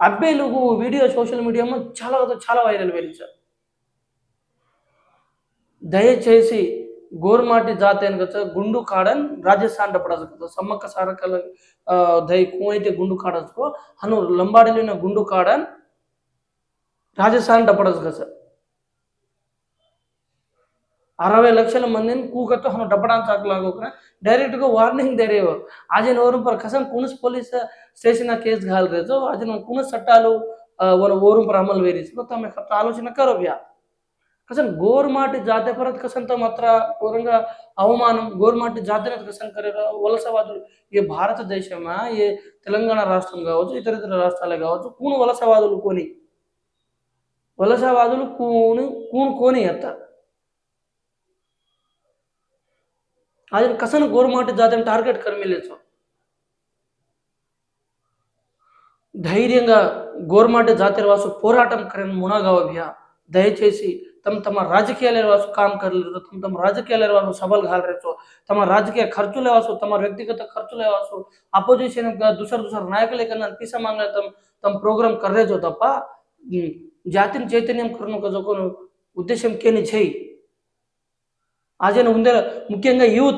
అబ్బాయిలకు video social media చాలా చాలా వైరల్ వెళ్ళించారు దయచేసి గోర్మాటి జాతి అని కదా గుండు కాడన్ రాజస్థాన్ పడదు సమ్మక్క సారకల దయ కువైతే గుండు కాడచ్చుకో అను లంబాడీలో గుండు కాడన్ రాజస్థాన్ పడదు కదా అరవై లక్షల మందిని కూకతో హను డబ్బడానికి చాకలాಗೋಕ್ರೆ ಡೈರೆಕ್ಟ್ಗೂ ವಾರ್ನಿಂಗ್ ದೇರೆಯವರು ಆಜಿನವರು ಪರ ಕಸಂ ಕುಣಸ್ ಪೊಲೀಸ್ ಸ್ಟೇಷನ್ ಕೇಸ್ ಘಾಲ್ರೇಜು ಆಜಿನ ಕುಣಸ್ ಸಟ್ಟಾಲು ಅವರ ಓರು ಪರ అమలు వేరేసి. తమ ಆಲೋಚನೆ ಕರೋ ಭ್ಯಾ కసం గోరుమాటి జాతి పరత కసంతో మాత్ర ఘోరంగా అవమానం. గోరుమాటి జాతిని కసం కరేరా వలసవాదులు. ఏ భారతదేశమా ఏ తెలంగాణ రాష్ట్రం కావచ్చు ఇతర ఇతర రాష్ట్రాలే కావచ్చు కూను వలసవాదులు కోని. వలసవాదులు కూను కూను కోని ఎత్తారు ಅದನ್ನು ಕಸನ ಗೋರು ಮಾಡಿದ ಅದನ್ನು టార్గెట్ కర్మిలేసు ధైర్యంగా గోర్మాట జాతి వాసు పోరాటం కరెన్ మునగవవ్య దయచేసి తమ తమ రాజకీయాల వాసు కామ్ కర్లేదు తమ తమ రాజకీయాల వాసు సభలు గాలరేచో తమ రాజకీయ ఖర్చుల వాసు తమ వ్యక్తిగత ఖర్చుల వాసు అపోజిషన్ దుసర దుసర నాయకుల కన్నా పీసా తమ తమ ప్రోగ్రామ్ కర్రేచో తప్ప జాతిని చైతన్యం కరను ఒక ఉద్దేశం కేని చేయి ఆజన ఉందే ముఖ్యంగా యూత్